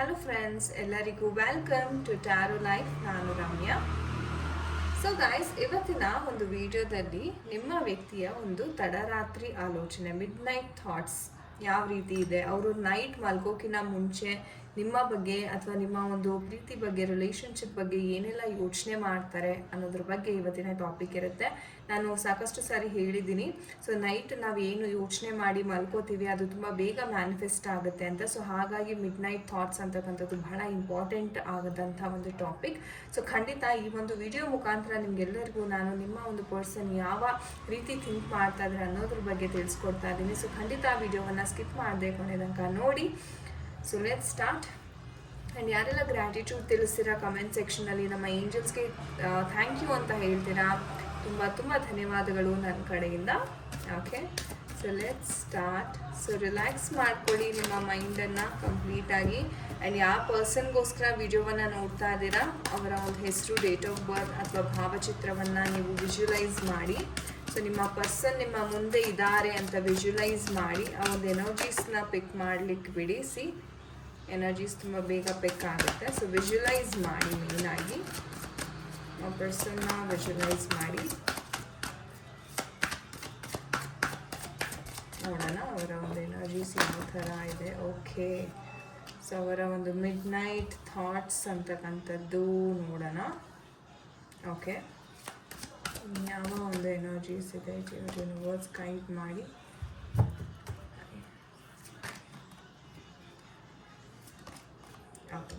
Hello friends ಎಲ್ಲರಿಗೂ welcome to tarot life ನಾನು Ramya. So guys ಇವತ್ತಿನ ಒಂದು ವಿಡಿಯೋದಲ್ಲಿ ನಿಮ್ಮ ವ್ಯಕ್ತಿಯ ಒಂದು ತಡರಾತ್ರಿ ಆಲೋಚನೆ ಮಿಡ್ ನೈಟ್ ಥಾಟ್ಸ್ ಯಾವ ರೀತಿ ಇದೆ? ಅವರು ನೈಟ್ ಮಲ್ಗೋಕಿನ ಮುಂಚೆ ನಿಮ್ಮ ಬಗ್ಗೆ ಅಥವಾ ನಿಮ್ಮ ಒಂದು ಪ್ರೀತಿ ಬಗ್ಗೆ ರಿಲೇಶನ್ಶಿಪ್ ಬಗ್ಗೆ ಏನೆಲ್ಲ ಯೋಚನೆ ಮಾಡ್ತಾರೆ ಅನ್ನೋದ್ರ ಬಗ್ಗೆ ಇವತ್ತಿನ ಟಾಪಿಕ್ ಇರುತ್ತೆ. ನಾನು ಸಾಕಷ್ಟು ಸಾರಿ ಹೇಳಿದ್ದೀನಿ. ಸೊ ನೈಟ್ ನಾವು ಏನು ಯೋಚನೆ ಮಾಡಿ ಮಲ್ಕೋತೀವಿ, ಅದು ತುಂಬ ಬೇಗ ಮ್ಯಾನಿಫೆಸ್ಟ್ ಆಗುತ್ತೆ ಅಂತ. ಸೊ ಹಾಗಾಗಿ ಮಿಡ್ ನೈಟ್ ಥಾಟ್ಸ್ ಅಂತಕ್ಕಂಥದ್ದು ಬಹಳ ಇಂಪಾರ್ಟೆಂಟ್ ಆಗದಂಥ ಒಂದು ಟಾಪಿಕ್ ಸೊ ಖಂಡಿತ ಈ ಒಂದು ವಿಡಿಯೋ ಮುಖಾಂತರ ನಿಮ್ಗೆಲ್ಲರಿಗೂ ನಾನು ನಿಮ್ಮ ಒಂದು ಪರ್ಸನ್ ಯಾವ ರೀತಿ ಥಿಂಕ್ ಮಾಡ್ತಾ ಇದ್ದಾರೆ ಅನ್ನೋದ್ರ ಬಗ್ಗೆ ತಿಳಿಸ್ಕೊಡ್ತಾ ಇದ್ದೀನಿ. ಸೊ ಖಂಡಿತ ಆ ವಿಡಿಯೋವನ್ನು ಸ್ಕಿಪ್ ಮಾಡದೆ ಕೊನೆ ನೋಡಿ. ಸೊ ಲೆಟ್ ಸ್ಟಾರ್ಟ್ ಆ್ಯಂಡ್ ಯಾರೆಲ್ಲ ಗ್ರ್ಯಾಟಿಟ್ಯೂಡ್ ತಿಳಿಸ್ತೀರಾ ಕಮೆಂಟ್ ಸೆಕ್ಷನಲ್ಲಿ ನಮ್ಮ ಏಂಜಲ್ಸ್ಗೆ ಥ್ಯಾಂಕ್ ಯು ಅಂತ ಹೇಳ್ತೀರಾ? ತುಂಬ ತುಂಬ ಧನ್ಯವಾದಗಳು ನನ್ನ ಕಡೆಯಿಂದ. Okay so let start so relax ಮಾಡ್ಕೊಳ್ಳಿ. ನಿಮ್ಮ ಮೈಂಡನ್ನು ಕಂಪ್ಲೀಟಾಗಿ ಆ್ಯಂಡ್ ಯಾವ ಪರ್ಸನ್ಗೋಸ್ಕರ ವಿಡಿಯೋವನ್ನು ನೋಡ್ತಾ ಇದ್ದೀರಾ? ಅವರ ಒಂದು ಹೆಸರು ಡೇಟ್ ಆಫ್ ಬರ್ತ್ ಅಥವಾ ಭಾವಚಿತ್ರವನ್ನು ನೀವು ವಿಜುವಲೈಸ್ ಮಾಡಿ. ಸೊ ನಿಮ್ಮ ಪರ್ಸನ್ ನಿಮ್ಮ ಮುಂದೆ ಇದ್ದಾರೆ ಅಂತ ವಿಜುವಲೈಸ್ ಮಾಡಿ. ಆ ಒಂದು ಎನರ್ಜೀಸ್ನ ಪಿಕ್ ಮಾಡ್ಲಿಕ್ಕೆ ಬಿಡಿ. ಸಿ ಎನರ್ಜೀಸ್ ತುಂಬ ಬೇಗ ಬೇಕಾಗುತ್ತೆ. ಸೊ ವಿಜುವಲೈಸ್ ಮಾಡಿ ಮೇಯ್ನಾಗಿ ಆ ಪರ್ಸನ್ನ ವಿಜುವಲೈಸ್ ಮಾಡಿ. ನೋಡೋಣ, ಅವರ ಒಂದು ಎನರ್ಜೀಸ್ ಯಾವ ಥರ ಇದೆ. ಓಕೆ ಸೊ ಅವರ ಒಂದು ಮಿಡ್ ನೈಟ್ ಥಾಟ್ಸ್ ಅಂತಕ್ಕಂಥದ್ದು ನೋಡೋಣ. ಓಕೆ ಯಾವ ಒಂದು ಎನರ್ಜೀಸ್ ಇದೆ. ಯೂನಿವರ್ಸ್ ಗೈಡ್ ಮಾಡಿ.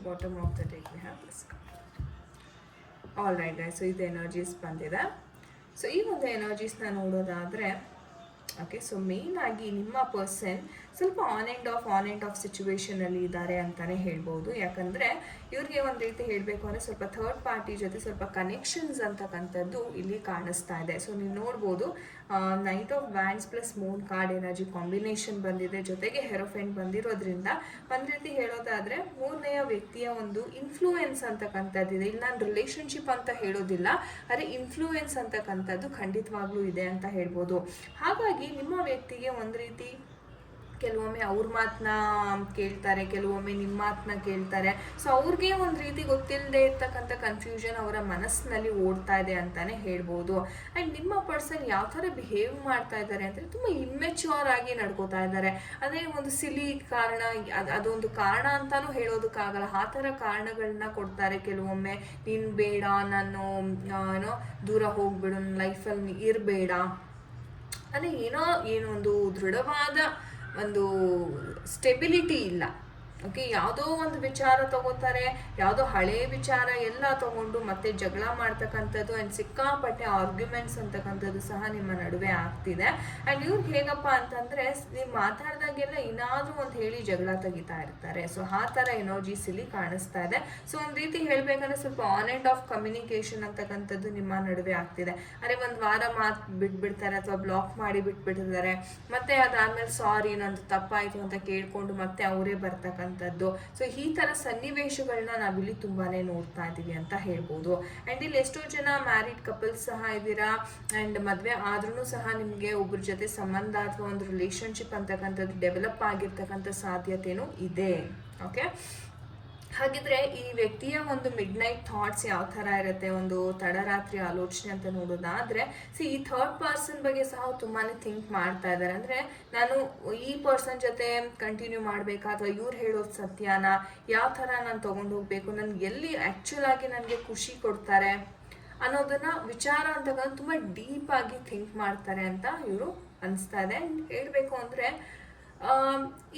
Bottom of the we have all right guys so ಇದು ಎನರ್ಜೀಸ್ ಬಂದಿದೆ. ಸೊ ಈ ಒಂದು ಎನರ್ಜೀಸ್ನ ನೋಡೋದಾದರೆ ಓಕೆ ಸೊ ಆಗಿ ನಿಮ್ಮ ಪರ್ಸನ್ ಸ್ವಲ್ಪ on and off on and off ಸಿಚುವೇಶನಲ್ಲಿ ಇದ್ದಾರೆ ಅಂತಲೇ ಹೇಳ್ಬೋದು. ಯಾಕಂದರೆ ಇವ್ರಿಗೆ ಒಂದು ರೀತಿ ಹೇಳಬೇಕು ಅಂದರೆ ಸ್ವಲ್ಪ ಥರ್ಡ್ ಪಾರ್ಟಿ ಜೊತೆ ಸ್ವಲ್ಪ ಕನೆಕ್ಷನ್ಸ್ ಅಂತಕ್ಕಂಥದ್ದು ಇಲ್ಲಿ ಕಾಣಿಸ್ತಾ ಇದೆ. ಸೊ ನೀವು ನೋಡ್ಬೋದು knight of wands plus moon card energy combination ಬಂದಿದೆ. ಜೊತೆಗೆ ಹೆರೋಫೆಂಟ್ ಬಂದಿರೋದ್ರಿಂದ ಒಂದು ರೀತಿ ಹೇಳೋದಾದರೆ ಮೂರನೆಯ ವ್ಯಕ್ತಿಯ ಒಂದು ಇನ್ಫ್ಲೂಯೆನ್ಸ್ ಅಂತಕ್ಕಂಥದ್ದಿದೆ. ಇಲ್ಲಿ ನಾನು ರಿಲೇಶನ್ಶಿಪ್ ಅಂತ ಹೇಳೋದಿಲ್ಲ, ಆದರೆ ಇನ್ಫ್ಲೂಯೆನ್ಸ್ ಅಂತಕ್ಕಂಥದ್ದು ಖಂಡಿತವಾಗ್ಲೂ ಇದೆ ಅಂತ ಹೇಳ್ಬೋದು. ಹಾಗಾಗಿ ನಿಮ್ಮ ವ್ಯಕ್ತಿಗೆ ಒಂದು ರೀತಿ ಕೆಲವೊಮ್ಮೆ ಅವ್ರ ಮಾತನ್ನ ಕೇಳ್ತಾರೆ, ಕೆಲವೊಮ್ಮೆ ನಿಮ್ಮ ಮಾತನ್ನ ಕೇಳ್ತಾರೆ. ಸೊ ಅವ್ರಿಗೆ ಒಂದು ರೀತಿ ಗೊತ್ತಿಲ್ಲದೆ ಇರ್ತಕ್ಕಂಥ ಕನ್ಫ್ಯೂಷನ್ ಅವರ ಮನಸ್ಸಿನಲ್ಲಿ ಓಡ್ತಾ ಇದೆ ಅಂತಾನೆ ಹೇಳ್ಬೋದು. ಆ್ಯಂಡ್ ನಿಮ್ಮ ಪರ್ಸನ್ ಯಾವ ಥರ ಬಿಹೇವ್ ಮಾಡ್ತಾ ಇದ್ದಾರೆ ಅಂದರೆ ತುಂಬ ಇಮ್ಮೆಚ್ಯೂರ್ ಆಗಿ ನಡ್ಕೋತಾ ಇದ್ದಾರೆ. ಅದೇ ಒಂದು ಸಿಲಿ ಕಾರಣ, ಅದು, ಅದೊಂದು ಕಾರಣ ಅಂತಾನೂ ಹೇಳೋದಕ್ಕಾಗಲ್ಲ. ಆ ಥರ ಕಾರಣಗಳನ್ನ ಕೊಡ್ತಾರೆ ಕೆಲವೊಮ್ಮೆ. ನೀನು ಬೇಡ, ನಾನು ಏನೋ ದೂರ ಹೋಗ್ಬಿಡು ಲೈಫಲ್ಲಿ ಇರಬೇಡ. ಅದೇ ಏನೋ ಏನೊಂದು ದೃಢವಾದ ಒಂದು ಸ್ಟೆಬಿಲಿಟಿ ಇಲ್ಲ. ಓಕೆ ಯಾವುದೋ ಒಂದು ವಿಚಾರ ತಗೋತಾರೆ, ಯಾವುದೋ ಹಳೆ ವಿಚಾರ ಎಲ್ಲ ತಗೊಂಡು ಮತ್ತೆ ಜಗಳ ಮಾಡ್ತಕ್ಕಂಥದ್ದು ಆ್ಯಂಡ್ ಸಿಕ್ಕಾಪಟ್ಟೆ ಆರ್ಗ್ಯುಮೆಂಟ್ಸ್ ಅಂತಕ್ಕಂಥದ್ದು ಸಹ ನಿಮ್ಮ ನಡುವೆ ಆಗ್ತಿದೆ. ಆ್ಯಂಡ್ ಇವ್ರಿಗೆ ಹೇಗಪ್ಪ ಅಂತಂದರೆ, ನೀವು ಮಾತಾಡಿದಾಗೆಲ್ಲ ಏನಾದರೂ ಅಂತ ಹೇಳಿ ಜಗಳ ತೆಗಿತಾ ಇರ್ತಾರೆ. ಸೊ ಆ ಥರ ಎನರ್ಜೀಸ್ ಇಲ್ಲಿ ಕಾಣಿಸ್ತಾ ಇದೆ. ಸೊ ಒಂದು ರೀತಿ ಹೇಳಬೇಕಂದ್ರೆ ಸ್ವಲ್ಪ ಆನ್ ಆ್ಯಂಡ್ ಆಫ್ ಕಮ್ಯುನಿಕೇಷನ್ ಅಂತಕ್ಕಂಥದ್ದು ನಿಮ್ಮ ನಡುವೆ ಆಗ್ತಿದೆ. ಅರೆ, ಒಂದು ವಾರ ಮಾತು ಬಿಟ್ಬಿಡ್ತಾರೆ ಅಥವಾ ಬ್ಲಾಕ್ ಮಾಡಿ ಬಿಟ್ಬಿಟ್ಟಿದ್ದಾರೆ ಮತ್ತೆ ಅದಾದ್ಮೇಲೆ ಸಾರಿ ನಂದು ತಪ್ಪಾಯಿತು ಅಂತ ಕೇಳಿಕೊಂಡು ಮತ್ತೆ ಅವರೇ ಬರ್ತಕ್ಕಂಥದ್ದು. ಸೊ ಈ ಥರ ಸನ್ನಿವೇಶಗಳನ್ನ ನಾವಿಲ್ಲಿ ತುಂಬಾನೇ ನೋಡ್ತಾ ಇದ್ದೀವಿ ಅಂತ ಹೇಳ್ಬೋದು. ಆ್ಯಂಡ್ ಇಲ್ಲಿ ಎಷ್ಟೋ ಜನ ಮ್ಯಾರಿಡ್ ಕಪಲ್ಸ್ ಸಹ ಇದ್ದೀರಾ? ಆ್ಯಂಡ್ ಮದುವೆ ಆದ್ರೂ ಸಹ ನಿಮಗೆ ಒಬ್ಬರ ಜೊತೆ ಸಂಬಂಧ ಅಥವಾ ಒಂದು ರಿಲೇಶನ್ಶಿಪ್ ಅಂತಕ್ಕಂಥದ್ದು ಡೆವಲಪ್ ಆಗಿರ್ತಕ್ಕಂಥ ಸಾಧ್ಯತೆನೂ ಇದೆ ಓಕೆ ಹಾಗಿದ್ರೆ ಈ ವ್ಯಕ್ತಿಯ ಒಂದು ಮಿಡ್ ನೈಟ್ ಥಾಟ್ಸ್ ಯಾವ ಥರ ಇರುತ್ತೆ, ಒಂದು ತಡರಾತ್ರಿ ಆಲೋಚನೆ ಅಂತ ನೋಡೋದಾದ್ರೆ ಸಿ ಈ ಥರ್ಡ್ ಪರ್ಸನ್ ಬಗ್ಗೆ ಸಹ ತುಂಬಾ ಥಿಂಕ್ ಮಾಡ್ತಾ ಇದ್ದಾರೆ ಅಂದ್ರೆ, ನಾನು ಈ ಪರ್ಸನ್ ಜೊತೆ ಕಂಟಿನ್ಯೂ ಮಾಡಬೇಕಾ, ಅಥವಾ ಇವ್ರು ಹೇಳೋದು ಸತ್ಯನ? ಯಾವ ಥರ ನಾನು ತೊಗೊಂಡು ಹೋಗ್ಬೇಕು? ನನ್ಗೆ ಎಲ್ಲಿ ಆ್ಯಕ್ಚುಲ್ ಆಗಿ ನನಗೆ ಖುಷಿ ಕೊಡ್ತಾರೆ? ಅನ್ನೋದನ್ನ ವಿಚಾರ ಅಂತ ತುಂಬ ಡೀಪ್ ಆಗಿ ಥಿಂಕ್ ಮಾಡ್ತಾರೆ ಅಂತ ಇವರು ಅನಿಸ್ತಾ ಇದೆ. ಹೇಳಬೇಕು ಅಂದರೆ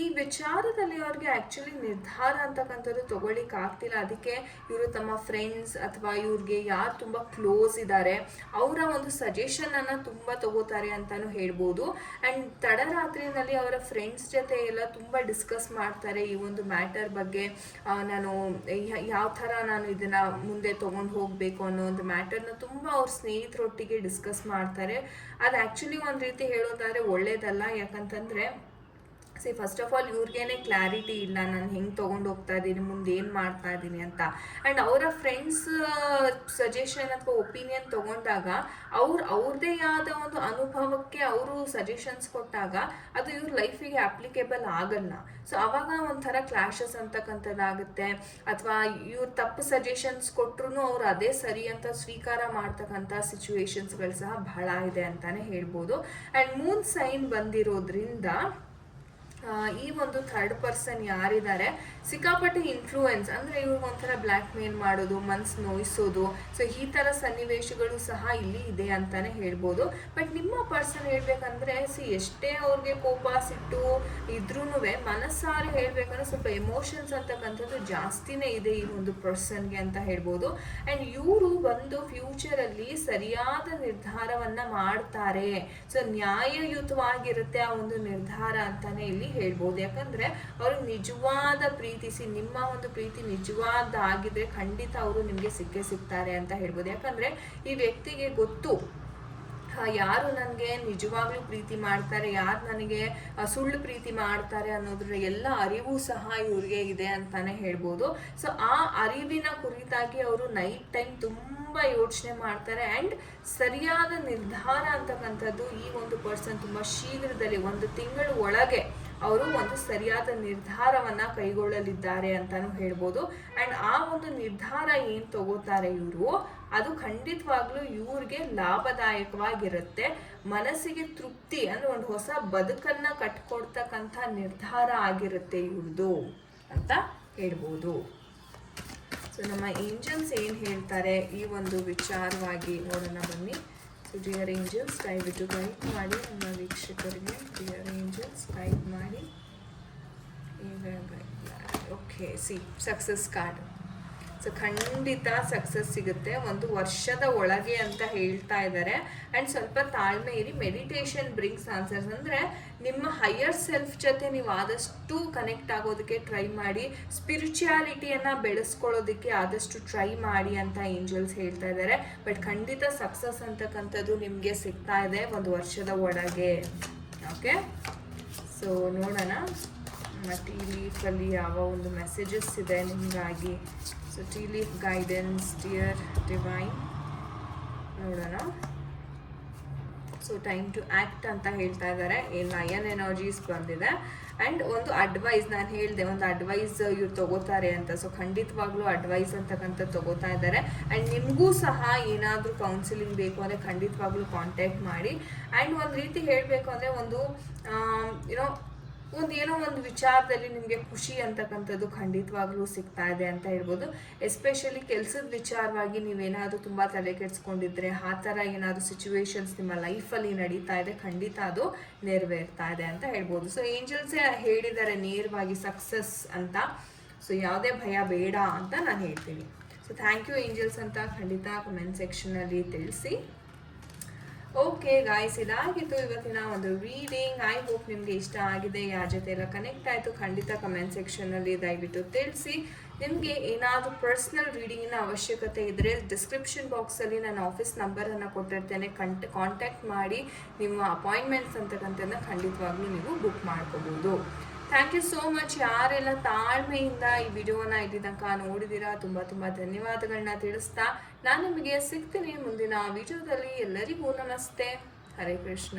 ಈ ವಿಚಾರದಲ್ಲಿ ಅವ್ರಿಗೆ ಆ್ಯಕ್ಚುಲಿ ನಿರ್ಧಾರ ಅಂತಕ್ಕಂಥದ್ದು ತಗೊಳ್ಳಿಕ್ಕೆ ಆಗ್ತಿಲ್ಲ. ಅದಕ್ಕೆ ಇವರು ತಮ್ಮ ಫ್ರೆಂಡ್ಸ್ ಅಥವಾ ಇವ್ರಿಗೆ ಯಾರು ತುಂಬ ಕ್ಲೋಸ್ ಇದ್ದಾರೆ ಅವರ ಒಂದು ಸಜೆಷನನ್ನು ತುಂಬ ತಗೋತಾರೆ ಅಂತಲೂ ಹೇಳ್ಬೋದು. ಆ್ಯಂಡ್ ತಡರಾತ್ರಿನಲ್ಲಿ ಅವರ ಫ್ರೆಂಡ್ಸ್ ಜೊತೆ ಎಲ್ಲ ತುಂಬ ಡಿಸ್ಕಸ್ ಮಾಡ್ತಾರೆ ಈ ಒಂದು ಮ್ಯಾಟರ್ ಬಗ್ಗೆ. ನಾನು ಯಾವ ಥರ ನಾನು ಇದನ್ನು ಮುಂದೆ ತೊಗೊಂಡು ಹೋಗಬೇಕು ಅನ್ನೋ ಒಂದು ಮ್ಯಾಟರ್ನ ತುಂಬ ಅವ್ರ ಸ್ನೇಹಿತರೊಟ್ಟಿಗೆ ಡಿಸ್ಕಸ್ ಮಾಡ್ತಾರೆ. ಅದು ಆ್ಯಕ್ಚುಲಿ ಒಂದು ರೀತಿ ಹೇಳೋದಾದ್ರೆ ಒಳ್ಳೇದಲ್ಲ. ಯಾಕಂತಂದರೆ ಸಿ ಫಸ್ಟ್ ಆಫ್ ಆಲ್ ಇವ್ರಿಗೇನೆ ಕ್ಲಾರಿಟಿ ಇಲ್ಲ, ನಾನು ಹೆಂಗೆ ತೊಗೊಂಡು ಹೋಗ್ತಾ ಇದ್ದೀನಿ ಮುಂದೆ ಏನು ಮಾಡ್ತಾ ಇದ್ದೀನಿ ಅಂತ. ಆ್ಯಂಡ್ ಅವರ ಫ್ರೆಂಡ್ಸ್ ಸಜೆಷನ್ ಅಥವಾ ಒಪಿನಿಯನ್ ತೊಗೊಂಡಾಗ ಅವ್ರು ಅವ್ರದ್ದೇ ಆದ ಒಂದು ಅನುಭವಕ್ಕೆ ಅವರು ಸಜೆಷನ್ಸ್ ಕೊಟ್ಟಾಗ ಅದು ಇವ್ರ ಲೈಫಿಗೆ ಅಪ್ಲಿಕೇಬಲ್ ಆಗಲ್ಲ. ಸೊ ಅವಾಗ ಒಂಥರ ಕ್ಲಾಶಸ್ ಅಂತಕ್ಕಂಥದ್ದಾಗುತ್ತೆ. ಅಥವಾ ಇವ್ರು ತಪ್ಪು ಸಜೆಷನ್ಸ್ ಕೊಟ್ರು ಅವ್ರು ಅದೇ ಸರಿ ಅಂತ ಸ್ವೀಕಾರ ಮಾಡ್ತಕ್ಕಂಥ ಸಿಚುವೇಶನ್ಸ್ಗಳು ಸಹ ಬಹಳ ಇದೆ ಅಂತಾನೆ ಹೇಳ್ಬೋದು. ಆ್ಯಂಡ್ ಮೂನ್ ಸೈನ್ ಬಂದಿರೋದ್ರಿಂದ ಈ ಒಂದು ಥರ್ಡ್ ಪರ್ಸನ್ ಯಾರಿದ್ದಾರೆ? ಸಿಕ್ಕಾಪಟ್ಟೆ ಇನ್ಫ್ಲೂಯೆನ್ಸ್ ಅಂದರೆ ಇವ್ರಿಗೆ ಒಂಥರ ಬ್ಲ್ಯಾಕ್ ಮೇಲ್ ಮಾಡೋದು, ಮನ್ಸು ನೋಯಿಸೋದು ಸೊ ಈ ಥರ ಸನ್ನಿವೇಶಗಳು ಸಹ ಇಲ್ಲಿ ಇದೆ ಅಂತಾನೆ ಹೇಳ್ಬೋದು. ಬಟ್ ನಿಮ್ಮ ಪರ್ಸನ್ ಹೇಳಬೇಕಂದ್ರೆ ಸಿ ಎಷ್ಟೇ ಅವ್ರಿಗೆ ಕೋಪ, ಸಿಟ್ಟು ಇದ್ರೂ ಮನಸ್ಸಾರೆ ಹೇಳಬೇಕಂದ್ರೆ ಸ್ವಲ್ಪ ಎಮೋಷನ್ಸ್ ಅಂತಕ್ಕಂಥದ್ದು ಜಾಸ್ತಿನೇ ಇದೆ ಈ ಒಂದು ಪರ್ಸನ್ಗೆ ಅಂತ ಹೇಳ್ಬೋದು. ಆ್ಯಂಡ್ ಇವರು ಬಂದು ಫ್ಯೂಚರಲ್ಲಿ ಸರಿಯಾದ ನಿರ್ಧಾರವನ್ನು ಮಾಡ್ತಾರೆ. ಸೊ ನ್ಯಾಯಯುತವಾಗಿರುತ್ತೆ ಆ ಒಂದು ನಿರ್ಧಾರ ಅಂತಲೇ ಇಲ್ಲಿ ಹೇಳ್ಬೋದು. ಯಾಕಂದ್ರೆ ಅವರು ನಿಜವಾದ ಪ್ರೀತಿಸಿ, ನಿಮ್ಮ ಒಂದು ಪ್ರೀತಿ ನಿಜವಾದ ಆಗಿದ್ರೆ ಖಂಡಿತ ಅವರು ನಿಮಗೆ ಸಿಕ್ಕೇ ಸಿಗ್ತಾರೆ ಅಂತ ಹೇಳ್ಬೋದು. ಯಾಕಂದ್ರೆ ಈ ವ್ಯಕ್ತಿಗೆ ಗೊತ್ತು ಯಾರು ನನಗೆ ನಿಜವಾಗ್ಲೂ ಪ್ರೀತಿ ಮಾಡ್ತಾರೆ, ಯಾರು ನನಗೆ ಸುಳ್ಳು ಪ್ರೀತಿ ಮಾಡ್ತಾರೆ ಅನ್ನೋದ್ರ ಎಲ್ಲ ಅರಿವು ಸಹ ಇವ್ರಿಗೆ ಇದೆ ಅಂತಾನೆ ಹೇಳ್ಬೋದು. ಸೊ ಆ ಅರಿವಿನ ಕುರಿತಾಗಿ ಅವರು ನೈಟ್ ಟೈಮ್ ತುಂಬ ಯೋಚನೆ ಮಾಡ್ತಾರೆ ಆ್ಯಂಡ್ ಸರಿಯಾದ ನಿರ್ಧಾರ ಅಂತಕ್ಕಂಥದ್ದು ಈ ಒಂದು ಪರ್ಸನ್ ತುಂಬ ಶೀಘ್ರದಲ್ಲಿ ಒಂದು ತಿಂಗಳ ಒಳಗೆ ಅವರು ಒಂದು ಸರಿಯಾದ ನಿರ್ಧಾರವನ್ನ ಕೈಗೊಳ್ಳಲಿದ್ದಾರೆ ಅಂತಲೂ ಹೇಳ್ಬೋದು. ಅಂಡ್ ಆ ಒಂದು ನಿರ್ಧಾರ ಏನು ತಗೋತಾರೆ ಇವರು? ಅದು ಖಂಡಿತವಾಗ್ಲೂ ಇವ್ರಿಗೆ ಲಾಭದಾಯಕವಾಗಿರುತ್ತೆ. ಮನಸ್ಸಿಗೆ ತೃಪ್ತಿ ಅಂದರೆ ಒಂದು ಹೊಸ ಬದುಕನ್ನು ಕಟ್ಕೊಡ್ತಕ್ಕಂಥ ನಿರ್ಧಾರ ಆಗಿರುತ್ತೆ ಇವ್ರದ್ದು ಅಂತ ಹೇಳ್ಬೋದು. ಸೊ ನಮ್ಮ ಏಂಜಲ್ಸ್ ಏನು ಹೇಳ್ತಾರೆ? ಈ ಒಂದು ವಿಚಾರವಾಗಿ ನೋಡೋಣ ಬನ್ನಿ. ಡಿಯರ್ ಏಂಜಲ್ಸ್ ದಯವಿಟ್ಟು ಗೈಡ್ ಮಾಡಿ ನಮ್ಮ ವೀಕ್ಷಕರಿಗೆ ಡಿಯರ್ ಏಂಜಲ್ಸ್ ಗೈಡ್ ಮಾಡಿ okay see success card so ಖಂಡಿತ ಸಕ್ಸಸ್ ಸಿಗುತ್ತೆ. ಒಂದು ವರ್ಷದ ಒಳಗೆ ಅಂತ ಹೇಳ್ತಾ ಇದ್ದಾರೆ ಆ್ಯಂಡ್ ಸ್ವಲ್ಪ ತಾಳ್ಮೆ ಇರಿ. ಮೆಡಿಟೇಷನ್ ಬ್ರಿಂಗ್ಸ್ ಆನ್ಸರ್ಸ್ ಅಂದರೆ ನಿಮ್ಮ ಹೈಯರ್ ಸೆಲ್ಫ್ ಜೊತೆ ನೀವು ಆದಷ್ಟು ಕನೆಕ್ಟ್ ಆಗೋದಕ್ಕೆ ಟ್ರೈ ಮಾಡಿ. ಸ್ಪಿರಿಚುಯಾಲಿಟಿಯನ್ನು ಬೆಳೆಸ್ಕೊಳ್ಳೋದಕ್ಕೆ ಆದಷ್ಟು ಟ್ರೈ ಮಾಡಿ ಅಂತ ಏಂಜಲ್ಸ್ ಹೇಳ್ತಾ ಇದ್ದಾರೆ ಬಟ್ ಖಂಡಿತ ಸಕ್ಸಸ್ ಅಂತಕ್ಕಂಥದ್ದು ನಿಮಗೆ ಸಿಗ್ತಾ ಇದೆ ಒಂದು ವರ್ಷದ ಒಳಗೆ. ಓಕೆ ಸೊ ನೋಡೋಣ. ಟೀ ಲೀಫಲ್ಲಿ ಯಾವ ಒಂದು ಮೆಸೇಜಸ್ ಇದೆ ನಿಮಗಾಗಿ. So tea leaf guidance dear divine ನೋಡೋಣ. ಸೊ ಟೈಮ್ ಟು ಆ್ಯಕ್ಟ್ ಅಂತ ಹೇಳ್ತಾ ಇದ್ದಾರೆ ಲಯನ್ ಎನರ್ಜೀಸ್ ಬಂದಿದೆ. ಆ್ಯಂಡ್ ಒಂದು ಅಡ್ವೈಸ್ ನಾನು ಹೇಳಿದೆ, ಒಂದು ಅಡ್ವೈಸ್ ಇವ್ರು ತಗೋತಾರೆ ಅಂತ. ಸೊ ಖಂಡಿತವಾಗ್ಲೂ ಅಡ್ವೈಸ್ ಅಂತಕ್ಕಂಥ ತಗೋತಾ ಇದ್ದಾರೆ ಆ್ಯಂಡ್ ನಿಮಗೂ ಸಹ ಏನಾದರೂ ಕೌನ್ಸಿಲಿಂಗ್ ಬೇಕು ಅಂದರೆ ಖಂಡಿತವಾಗ್ಲೂ ಕಾಂಟ್ಯಾಕ್ಟ್ ಮಾಡಿ. ಆ್ಯಂಡ್ ಒಂದು ರೀತಿ ಹೇಳಬೇಕು ಅಂದರೆ ಒಂದು ಏನೋ ಒಂದು ಏನೋ ಒಂದು ವಿಚಾರದಲ್ಲಿ ನಿಮಗೆ ಖುಷಿ ಅಂತಕ್ಕಂಥದ್ದು ಖಂಡಿತವಾಗ್ಲೂ ಸಿಗ್ತಾ ಇದೆ ಅಂತ ಹೇಳ್ಬೋದು. ಎಸ್ಪೆಷಲಿ ಕೆಲಸದ ವಿಚಾರವಾಗಿ ನೀವೇನಾದರೂ ತುಂಬ ತಲೆ ಕೆಡಿಸ್ಕೊಂಡಿದ್ರೆ ಆ ಥರ ಏನಾದರೂ ಸಿಚುವೇಶನ್ಸ್ ನಿಮ್ಮ ಲೈಫಲ್ಲಿ ನಡೀತಾ ಇದೆ, ಖಂಡಿತ ಅದು ನೆರವೇರ್ತಾ ಇದೆ ಅಂತ ಹೇಳ್ಬೋದು. ಸೊ ಏಂಜಲ್ಸೇ ಹೇಳಿದ್ದಾರೆ ನೇರವಾಗಿ ಸಕ್ಸಸ್ ಅಂತ. ಸೊ ಯಾವುದೇ ಭಯ ಬೇಡ ಅಂತ ನಾನು ಹೇಳ್ತೀನಿ. ಸೊ ಥ್ಯಾಂಕ್ ಯು ಏಂಜಲ್ಸ್ ಅಂತ ಖಂಡಿತ ಕಮೆಂಟ್ ಸೆಕ್ಷನಲ್ಲಿ ತಿಳಿಸಿ. ಓಕೆ ಗಾಯ್ಸ್ ಇದಾಗಿತ್ತು ಇವತ್ತಿನ ಒಂದು ರೀಡಿಂಗ್ ಐ ಹೋಪ್ ನಿಮಗೆ ಇಷ್ಟ ಆಗಿದೆ. ಯಾರ ಜೊತೆ ಎಲ್ಲ ಕನೆಕ್ಟ್ ಆಯಿತು, ಖಂಡಿತ ಕಮೆಂಟ್ ಸೆಕ್ಷನಲ್ಲಿ ದಯವಿಟ್ಟು ತಿಳಿಸಿ. ನಿಮಗೆ ಏನಾದರೂ ಪರ್ಸ್ನಲ್ ರೀಡಿಂಗಿನ ಅವಶ್ಯಕತೆ ಇದ್ದರೆ ಡಿಸ್ಕ್ರಿಪ್ಷನ್ ಬಾಕ್ಸಲ್ಲಿ ನಾನು ಆಫೀಸ್ ನಂಬರನ್ನು ಕೊಟ್ಟಿರ್ತೇನೆ. ಕಂಟ್ ಕಾಂಟ್ಯಾಕ್ಟ್ ಮಾಡಿ ನಿಮ್ಮ ಅಪಾಯಿಂಟ್ಮೆಂಟ್ಸ್ ಅಂತಕ್ಕಂಥದ್ದನ್ನು ಖಂಡಿತವಾಗ್ಲೂ ನೀವು ಬುಕ್ ಮಾಡ್ಕೋಬೋದು. ಥ್ಯಾಂಕ್ ಯು ಸೋ ಮಚ್ ಯಾರೆಲ್ಲ ತಾಳ್ಮೆಯಿಂದ ಈ ವಿಡಿಯೋನ ಇಲ್ಲಿ ತನಕ ನೋಡಿದ್ದೀರಾ ತುಂಬ ತುಂಬ ಧನ್ಯವಾದಗಳನ್ನ ತಿಳಿಸ್ತಾ ನಾನು ನಿಮಗೆ ಸಿಗ್ತೀನಿ ಮುಂದಿನ ವಿಡಿಯೋದಲ್ಲಿ. ಎಲ್ಲರಿಗೂ ನಮಸ್ತೆ. ಹರೇ ಕೃಷ್ಣ.